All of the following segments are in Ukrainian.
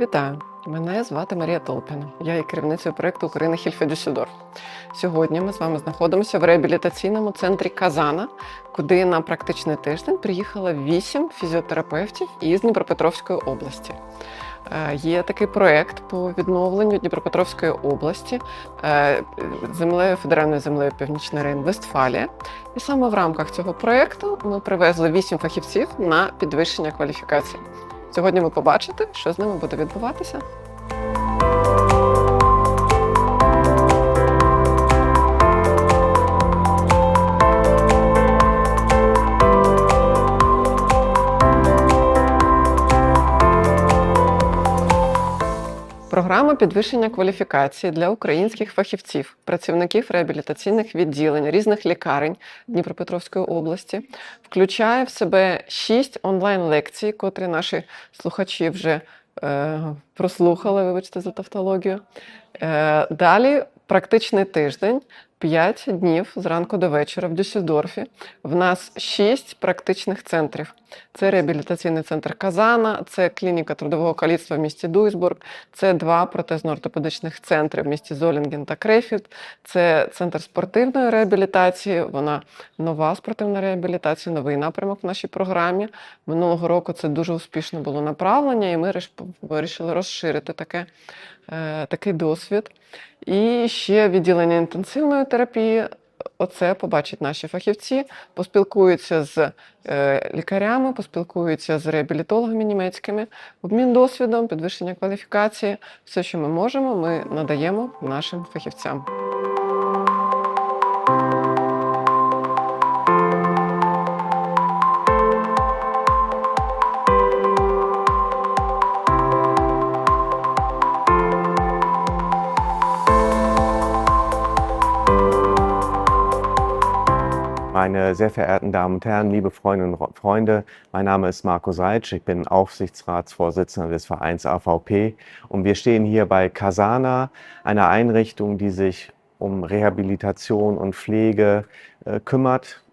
Вітаю! Мене звати Марія Толпіна. Я є керівницею проєкту України Дюссельдорф. Сьогодні ми з вами знаходимося в реабілітаційному центрі Казана, куди на практичний тиждень приїхало вісім фізіотерапевтів із Дніпропетровської області. Е, Є такий проект по відновленню Дніпропетровської області е, землею федеральною землею Північна Рейн-Вестфалія. І саме в рамках цього проекту ми привезли вісім фахівців на підвищення кваліфікації. Сьогодні ви побачите, що з ними буде відбуватися. Підвищення кваліфікації для українських фахівців, працівників реабілітаційних відділень різних лікарень Дніпропетровської області включає в себе шість онлайн-лекцій, котрі наші слухачі вже е, прослухали, вибачте за тавтологію. Е, далі практичний тиждень, 5 днів зранку до вечора в Дюссельдорфі. В нас 6 практичних центрів. Це реабілітаційний центр Казана, це клініка трудового каліцтва в місті Дуйсбург, це два протезно-ортопедичних центри в місті Золінген та Крефілд, це центр спортивної реабілітації. Вона нова спортивна реабілітація, новий напрямок в нашій програмі. Минулого року це дуже успішно було направлення, і ми вирішили розширити таке, е, такий досвід. І ще відділення інтенсивної терапії. Оце побачать наші фахівці, поспілкуються з е, лікарями, поспілкуються з реабілітологами німецькими, обмін досвідом, підвищення кваліфікації. Все, що ми можемо, ми надаємо нашим фахівцям. Meine sehr verehrten Damen und Herren, liebe Freundinnen und Freunde, mein Name ist Marco Seitsch, ich bin Aufsichtsratsvorsitzender des Vereins AVP und wir stehen hier bei Casana, einer Einrichtung, die sich um Rehabilitation und Pflege äh, kümmert.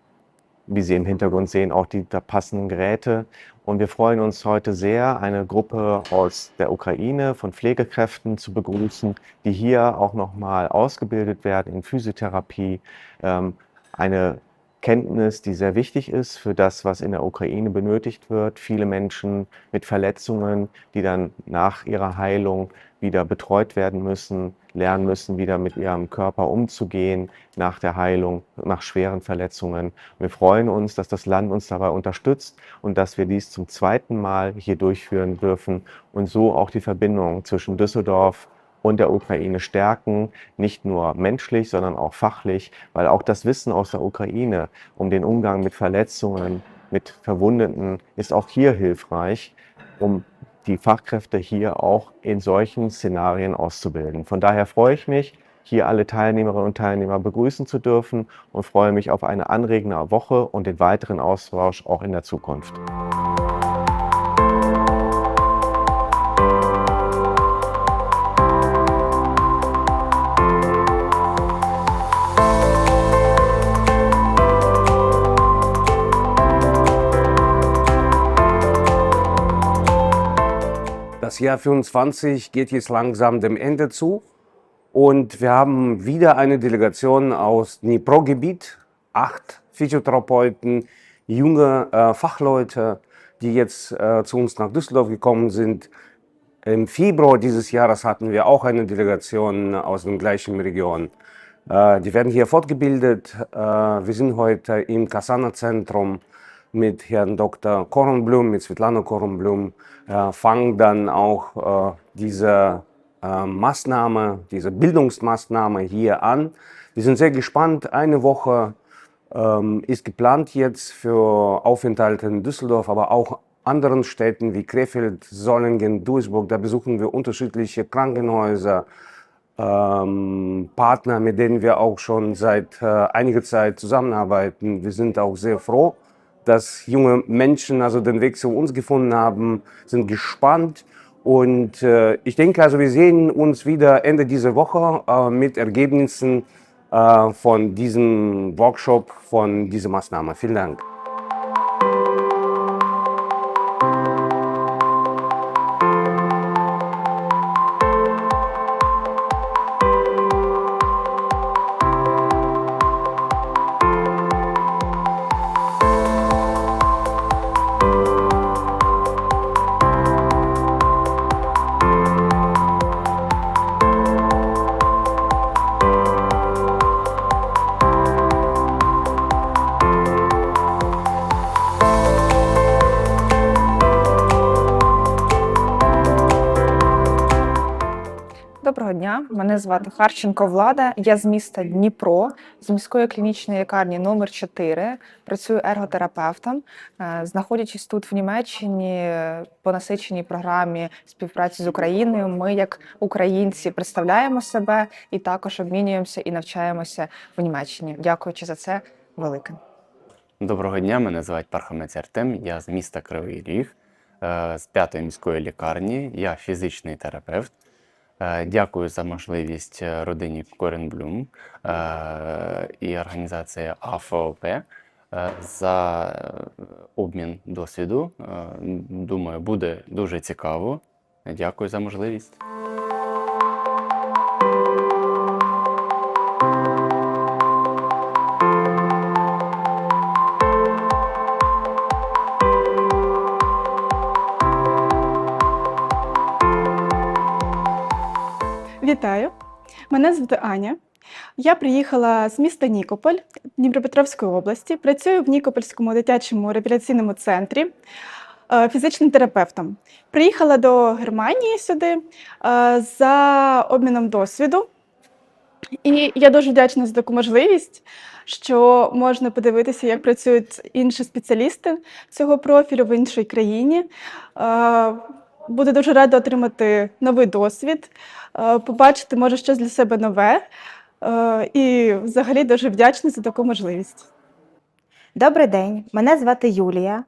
Wie Sie im Hintergrund sehen, auch die da passenden Geräte. Und wir freuen uns heute sehr, eine Gruppe aus der Ukraine von Pflegekräften zu begrüßen, die hier auch nochmal ausgebildet werden in Physiotherapie. Ähm, eine Kenntnis, die sehr wichtig ist für das, was in der Ukraine benötigt wird. Viele Menschen mit Verletzungen, die dann nach ihrer Heilung wieder betreut werden müssen, lernen müssen, wieder mit ihrem Körper umzugehen nach der Heilung, nach schweren Verletzungen. Wir freuen uns, dass das Land uns dabei unterstützt und dass wir dies zum zweiten Mal hier durchführen dürfen und so auch die Verbindung zwischen Düsseldorf und der Ukraine stärken, nicht nur menschlich, sondern auch fachlich, weil auch das Wissen aus der Ukraine um den Umgang mit Verletzungen, mit Verwundeten ist auch hier hilfreich, um die Fachkräfte hier auch in solchen Szenarien auszubilden. Von daher freue ich mich, hier alle Teilnehmerinnen und Teilnehmer begrüßen zu dürfen und freue mich auf eine anregende Woche und den weiteren Austausch auch in der Zukunft. Das Jahr 24 geht jetzt langsam dem Ende zu und wir haben wieder eine Delegation aus Dnipro-Gebiet, acht Physiotherapeuten, junge äh, Fachleute, die jetzt äh, zu uns nach Düsseldorf gekommen sind. Im Februar dieses Jahres hatten wir auch eine Delegation aus dem gleichen Region. Äh, die werden hier fortgebildet. Äh, wir sind heute im Kasana-Zentrum mit Herrn Dr. Kornblum, mit Svetlana Kornblum, äh, fangen dann auch äh, diese äh, Maßnahme, diese Bildungsmaßnahme hier an. Wir sind sehr gespannt. Eine Woche ähm, ist geplant jetzt für Aufenthalte in Düsseldorf, aber auch anderen Städten wie Krefeld, Solingen, Duisburg. Da besuchen wir unterschiedliche Krankenhäuser, ähm, Partner, mit denen wir auch schon seit äh, einiger Zeit zusammenarbeiten. Wir sind auch sehr froh, dass junge Menschen also den Weg zu uns gefunden haben, sind gespannt. Und äh, ich denke, also wir sehen uns wieder Ende dieser Woche äh, mit Ergebnissen äh, von diesem Workshop, von dieser Maßnahme. Vielen Dank. Доброго дня, мене звати Харченко Влада. Я з міста Дніпро, з міської клінічної лікарні номер 4 Працюю ерготерапевтом. Е, Знаходячись тут в Німеччині по насиченій програмі співпраці з Україною, ми, як українці, представляємо себе і також обмінюємося і навчаємося в Німеччині. Дякуючи за це велике. Доброго дня, мене звати Пархамець Артем, я з міста Кривий Ріг, е, з п'ятої міської лікарні. Я фізичний терапевт. Е, Дякую за можливість е, родині Коренблюм е, і організації АФОП за обмін досвіду. Думаю, буде дуже цікаво. Дякую за можливість. Вітаю! Мене звати Аня. Я приїхала з міста Нікополь Дніпропетровської області. Працюю в Нікопольському дитячому реабілітаційному центрі е, фізичним терапевтом. Приїхала до Германії сюди е, за обміном досвіду. І я дуже вдячна за таку можливість, що можна подивитися, як працюють інші спеціалісти цього профілю в іншій країні. Буду дуже рада отримати новий досвід, е, побачити, може, щось для себе нове. Е, І взагалі дуже вдячна за таку можливість. Добрий день, мене звати Юлія.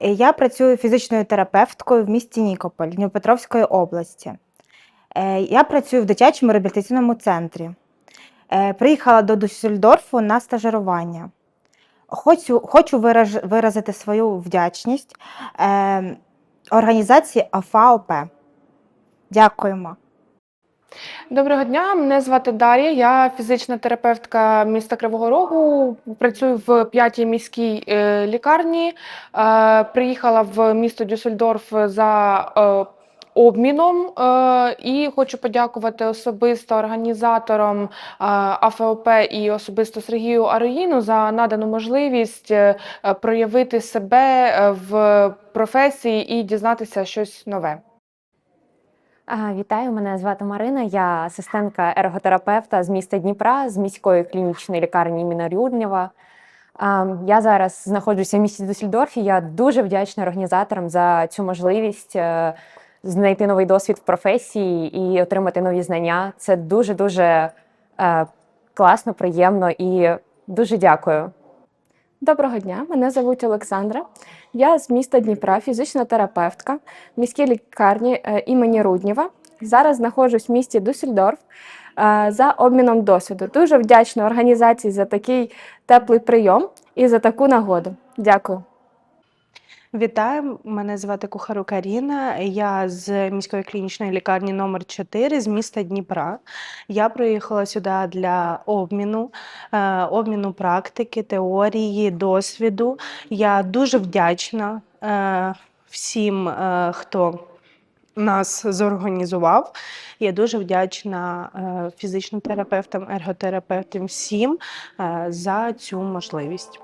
Е, Я працюю фізичною терапевткою в місті Нікополь Дніпропетровської області. Я працюю в дитячому реабілітаційному центрі. Приїхала до Дюссельдорфу на стажирування. Хочу, хочу вираж- виразити свою вдячність організації АФАОП. Дякуємо. Доброго дня, мене звати Дар'я. Я фізична терапевтка міста Кривого Рогу. Працюю в п'ятій міській е, лікарні. Е, Приїхала в місто Дюссельдорф за е, обміном е, і хочу подякувати особисто організаторам е, АФОП і особисто Сергію Ароїну за надану можливість е, проявити себе в професії і дізнатися щось нове. Вітаю, мене звати Марина. Я асистентка ерготерапевта з міста Дніпра, з міської клінічної лікарні імені Рюднєва. Я зараз знаходжуся в місті Дюссельдорфі. Я дуже вдячна організаторам за цю можливість знайти новий досвід в професії і отримати нові знання. Це дуже дуже е, класно, приємно і дуже дякую. Доброго дня, мене звуть Олександра. Я з міста Дніпра, фізична терапевтка в міській лікарні е, імені Руднєва. Зараз знаходжусь в місті Дюссельдорф е, за обміном досвіду. Дуже вдячна організації за такий теплий прийом і за таку нагоду. Дякую. Вітаю, мене звати Кухару Каріна. Я з міської клінічної лікарні номер 4 з міста Дніпра. Я приїхала сюди для обміну, е, обміну практики, теорії, досвіду. Я дуже вдячна е, всім, е, хто нас зорганізував. Я дуже вдячна фізичним терапевтам, ерготерапевтам, всім за цю можливість.